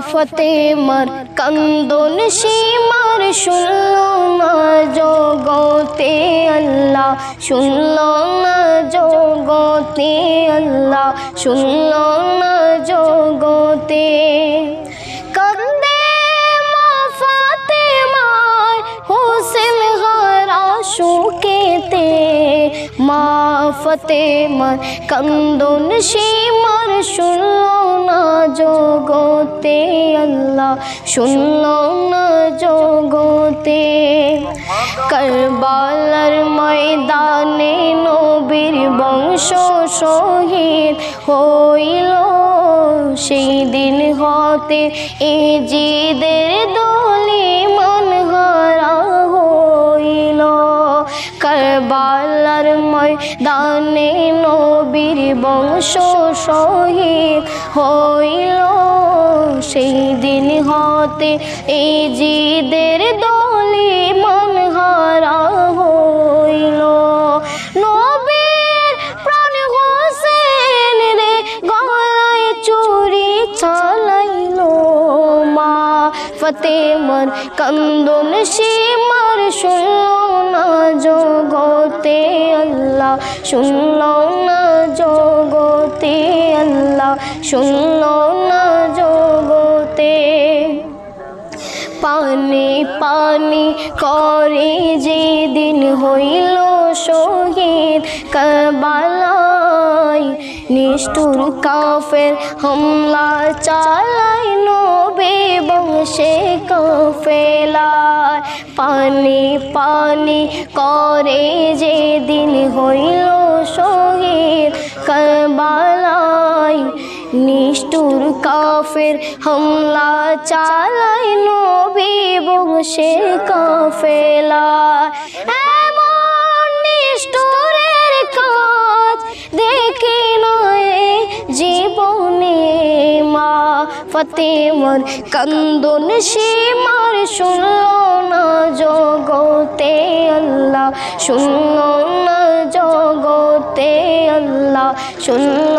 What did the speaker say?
ফতেমার কান্দন সীমার শুনল না জগতে আল্লাহ, শুনল না জগতে আল্লাহ, শুনল না জগতে। মা ফাতেমার হোসেন হারা শুকেতে মা ফতেমার কান্দন সীমার শুনল না জগতে আল্লাহ, শুনল না জগতে। করবালার ময়দানে নবীর বংশ শহীদ হইল। সেই দিন হতে এ জিদের দলি মন হারা হইল ময়দানে নবীর বংশ শহীদ হইল। সেই দিন হতে এই জিদের দলি মন হারা হইল। নবীর প্রাণ হোসেন রে গলায় চুরি চালাইল মা। ফতেমর কান্দন সীমার শুনল আল্লাহ, শুনল না জগতে আল্লাহ, শুনল না জগতে। পানি পানি করে যেদিন হইল শহীদ কাবালাই নিষ্ঠুর কাফের হামলা চালাই নবে বংশে কাফেলায় পানি পানি করে যেদিন হইল শহীদ কাবালাই নিষ্ঠুর কাফের হামলা চালাই নবী বংশে কাফেলা। কাজ দেখি নয় জীবনে মা ফতেমর কান্দন সীমার শুনল না জগতে আল্লাহ শুনল না জগতে আল্লাহ শুনল